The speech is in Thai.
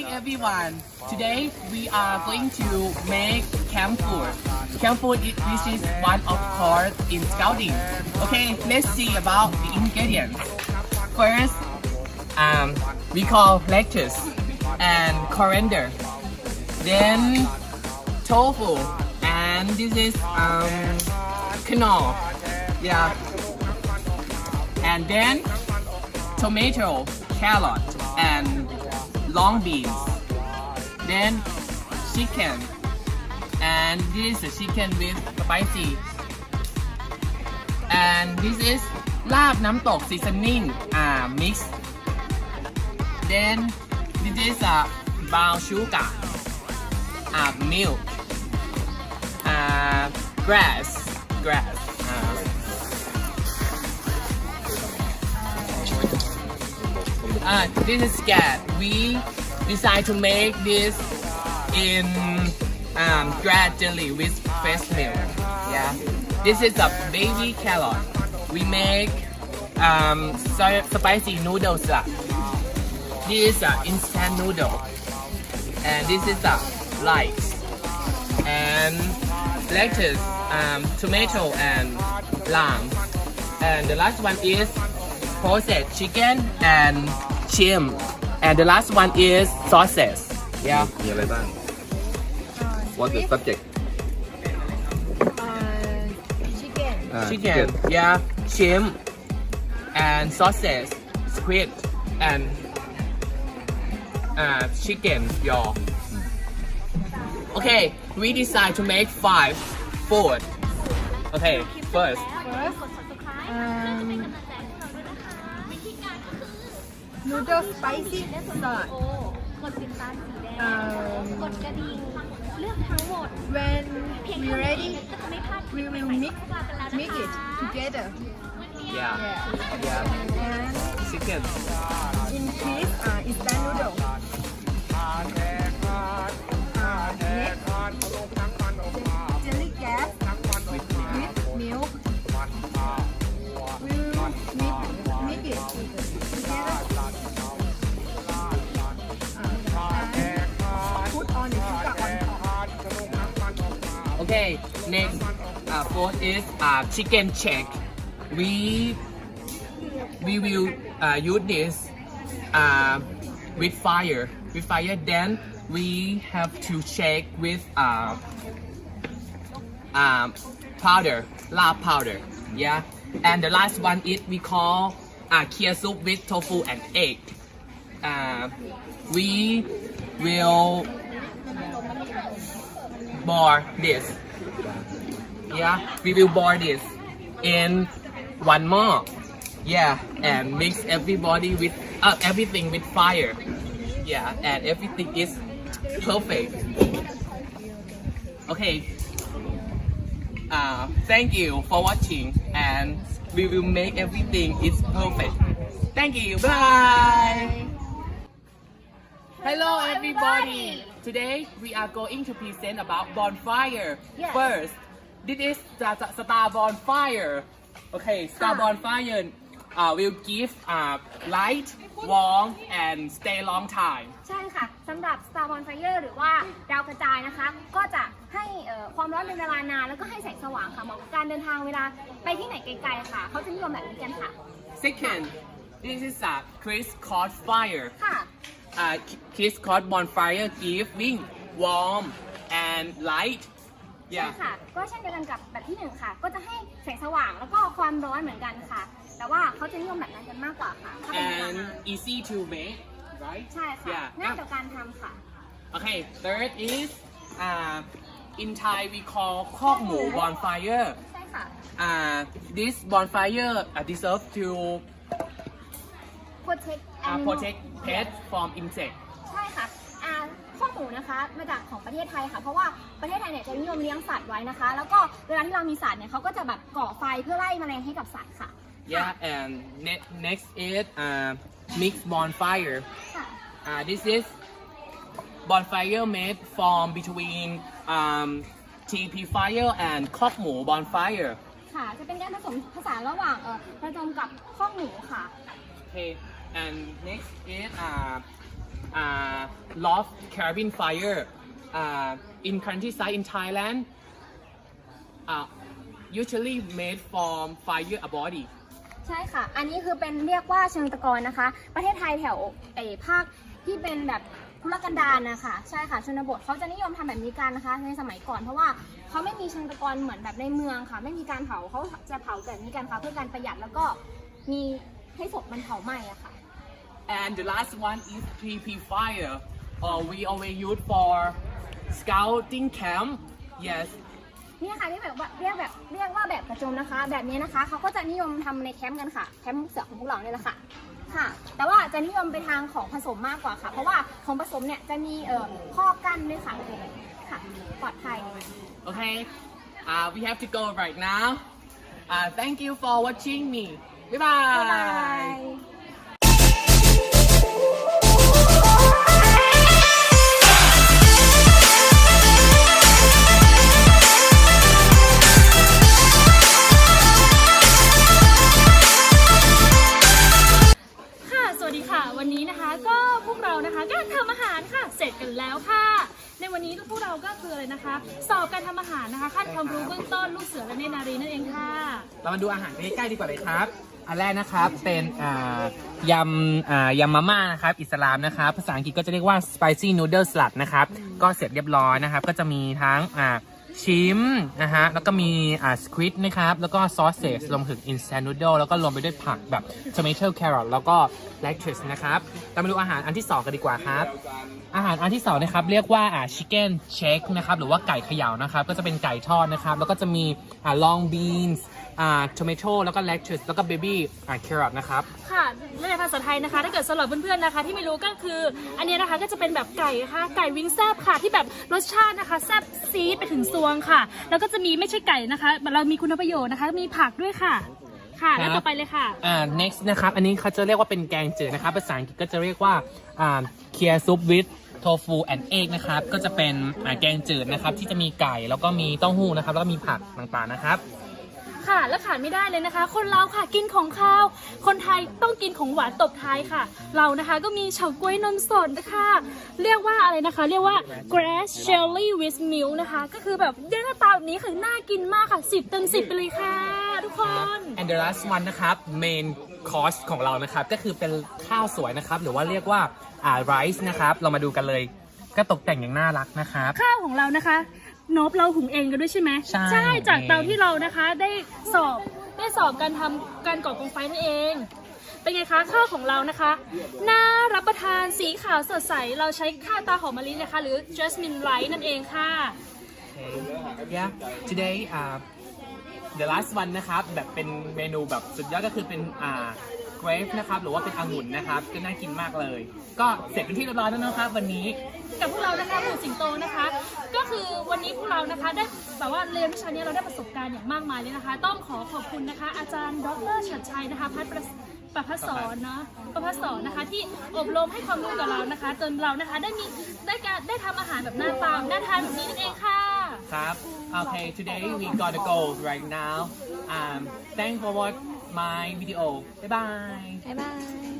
morning, everyone. Today we are going to make camp food. Camp food, i- this is one of course in scouting. Okay, let's see about the ingredients. First, um, we call lettuce and coriander. Then tofu, and this is um, quinoa. Yeah. And then tomato, carrot, and long beans, then chicken, and this is the chicken with spicy, and this is lab namtok seasoning uh, mix. Then this is a uh, brown sugar, uh, milk, uh, grass, grass. Uh, Uh, this is scat. We decide to make this in um, grad jelly with fresh milk. Yeah. This is a baby carrot. We make um, spicy noodles. uh. This is an instant noodle. And this is a rice. And lettuce, um, tomato, and lamb. And the last one is processed chicken and chim. And the last one is sauces. Yeah. มีอะไรบ้าง What's the subject chicken อ่า Chicken. Yeah. Chim. And sauces. Squid. And uh, chicken. Y'all. Okay. We decide to make five food. Okay. First. first um, noodle spicy sauce กดติดตามสีแดง um, กดกระดิ่ง เลือกทั้งหมด when เพียง we เท่านี้ ready ก็จะไม่พลาด we will mix mix it together Yeah. yeah Yeah. and Chicken. increase uh, instant noodle uh, next jelly gas with milk we will mix, mix it together Okay, next uh, food is uh, chicken check. We we will uh, use this uh, with fire. With fire, then we have to check with uh, um, powder, lard powder. Yeah, and the last one is we call uh, kia soup with tofu and egg. Uh, we will boil this. Yeah, we will boil this in one more. Yeah, and mix everybody with uh, everything with fire. Yeah, and everything is perfect. Okay. Uh, thank you for watching, and we will make everything is perfect. Thank you. Bye. Hello everybody! Today we are going to present about bonfire. Yes. First, this is the the star bonfire. Okay, star Ah. bonfire uh, will give uh, light, warm, and stay long time. ใช่ค่ะสำหรับ Star Bonfire หรือว่าดาวกระจายนะคะ ก็จะให้เอ่อความร้อนเป็นเวลานานแล้วก็ให้แสงสว่างค่ะเหมาะกับการเดินทางเวลาไปที่ไหนไกลๆค่ะ เขาจะนิยมแบบนี้กันค่ะ Second, this is a Chris Cod fire. ค่ะ Uh, Chris Cod bonfire giving warm and light. ใช่ Yeah. ค่ะ ก็เช่นเดียวกันกับแบบที่หนึ่งค่ะ ก็จะให้แสงสว่างแล้วก็ความร้อนเหมือนกันค่ะ แต่ว่าเขาจะนิยมแบบนั้นกันมากกว่าค่ะถ้าเป็นเวลานาน And easy to make, right? ใช่ค่ะ Yeah. ง่ายต่อการทำค่ะ Okay, third is uh, in Thai we call คอกหมู bonfire. ใช่ค่ะ Uh, this bonfire uh, deserve to protect uh, animal protect pets from insect. ใช่ค่ะอ่าข้อหมูนะคะมาจากของประเทศไทยค่ะ เพรา a ว่าประเทศไทยเนี่ยจะนิยมเลี้ยงสัตว์ไว้นะคะ แล้วก็เวลาที่เรามีสัตว์เนี่ยเขาก็จะแบบก่อไฟเพื่อไล่แมลงให้กับสัตว์ค่ะ Yeah, and ne- next is uh, mixed bonfire. ค่ะ Uh, this is bonfire made from between um, TP fire and คอกหมู bonfire. ค่ะ จะเป็นการผสมผสานระหว่างเอ่อผสมกับข้อหมูค่ะ Okay, and next is uh, uh, loft carabin fire uh, in countryside in Thailand uh, usually made from fire a body ใช่ค่ะ อันนี้คือเป็นเรียกว่าเชิงตะกอนนะคะ ประเทศไทยแถวไอ้ภาคที่เป็นแบบทุรกันดารนะคะใช่ค่ะชนบทเขาจะนิยมทำแบบนี้กันนะคะ ในสมัยก่อนเพราะว่าเขาไม่มีเชิงตะกอนเหมือนแบบในเมืองค่ะ ไม่มีการเผาเขาจะเผาแบบนี้กันค่ะเพื่อการประหยัดแล้วก็มีให้ศพมันเผาไหม้อะค่ะ and the last one is 3P fire uh, we always use for scouting camp yes เนี่ยค่ะที่แบบว่าเรียกแบบเรียกว่าแบบกระโจมนะคะ แบบนี้นะคะเขาก็จะนิยมทำในแคมป์กันค่ะแคมป์เสือของพวกเราเนี่ยแหละค่ะค่ะ แต่ว่าจะนิยมไปทางของผสมมากกว่าค่ะ เพราะว่าของผสมเนี่ยจะมีเอ่อข้อกั้นด้วยค่ะค่ะปลอดภัย okay uh, we have to go right now uh, thank you for watching me bye บ๊ายบา bye ย สอบการทำอาหารนะคะ ขั้นความรู้เบื้องต้นลูกเสือและเนตรนารีนั่นเองค่ะ เรามาดูอาหารใกล้ๆดีกว่าเลยครับ อันแรกนะครับเป็นอ่ายำอ่ายำมาม่านะครับอิสลามนะครับ ภาษาอังกฤษก็จะเรียกว่า spicy noodle salad นะครับ ก็เสร็จเรียบร้อยนะครับ ก็จะมีทั้งอ่า ชิมนะฮะ แล้วก็มีอ่าสควิตนะครับ แล้วก็ซอสเซสรวมถึงอินทรีนุดโดแล้วก็รวมไปด้วยผักแบบ tomato carrot แล้วก็แลคทิสนะครับตามาดูอาหารอันที่สองกันดีกว่าครับ อาหารอันที่สองนะครับ เรียกว่าอ่าชิคเก้นเชคนะครับ หรือว่าไก่เขย่านะครับ ก็จะเป็นไก่ทอดนะครับ แล้วก็จะมีอ่าลองบีนส์ อ่า tomato แล้วก็ lettuce แล้วก็ baby อ่า carrot นะครับ ค่ะและในภาษาไทยนะคะ ถ้าเกิดสำหรับเพื่อนๆนะคะ ที่ไม่รู้ก็คือ อันนี้นะคะก็จะเป็นแบบไก่ค่ะไก่วิงแซบค่ะที่แบบรสชาตินะคะแซบซีดไปถึงซวงค่ะ แล้วก็จะมีไม่ใช่ไก่นะคะ เรามีคุณประโยชน์นะคะ มีผักด้วยค่ะ ค่ะ แล้วต่อไปเลยค่ะ อ่า next นะครับ อันนี้เขาจะเรียกว่าเป็นแกงจืดนะครับภาษาอังกฤษก็จะเรียกว่าอ่า kia soup with tofu and egg นะครับ ก็จะเป็นอ่าแกงจืดนะครับ ที่จะมีไก่แล้วก็มีเต้าหู้นะครับ แล้วก็มีผักต่างๆนะครับ ค่ะ และขาดไม่ได้เลยนะคะ คนเราค่ะกินของข้าว คนไทยต้องกินของหวานตบท้ายค่ะ เรานะคะก็มีเฉาก๊วยนมสดนะคะ เรียกว่าอะไรนะคะ เรียกว่า grass jelly with milk นะคะ ก็คือแบบหน้าตาแบบนี้คือน่ากินมากค่ะ10เต็ม10ไปเลยค่ะ ทุกคน and the last one นะครับ main course ของเรานะครับ ก็คือเป็นข้าวสวยนะครับ หรือว่าเรียกว่าอ่า rice นะครับ เรามาดูกันเลย ก็ตกแต่งอย่างน่ารักนะครับ ข้าวของเรานะคะ โนบเราหุงเองกันด้วยใช่ไหมใช่ จากเตาที่เรานะคะได้สอบได้สอบการทำการก่อกองไฟนั่นเอง เป็นไงคะข้าวของเรานะคะน่ารับประทานสีขาวสดใสเราใช้ข้าวตาหอมมะลินะคะ หรือ jasmine rice นั่นเองค่ะ yeah today uh the last one นะครับ แบบเป็นเมนูแบบสุดยอดก็คือเป็นอ่า grape นะครับ หรือว่าเป็นองุ่นนะครับ ก็น่ากินมากเลย ก็เสร็จเป็นที่เรียบร้อยแล้วนะครับ วันนี้ กับพวกเรานะคะหมู่สิงโตนะคะ ก็คือวันนี้พวกเรานะคะได้แบบว่าเรียนวิชานี้เราได้ประสบการณ์อย่างมากมายเลยนะคะ ต้องขอขอบคุณนะคะ อาจารย์ดรชัดชัยนะคะพัฒประประพัฒสอนเนาะประพัฒสอนนะคะ ที่อบรมให้ความรู้กับเรานะคะ จนเรานะคะได้มีได้การได้ทำอาหารแบบหน้าตาน่าทานแบบนี้นั่นเองค่ะ ครับ okay today we gotta go right now um thanks for watch my video bye bye บ๊ายบาย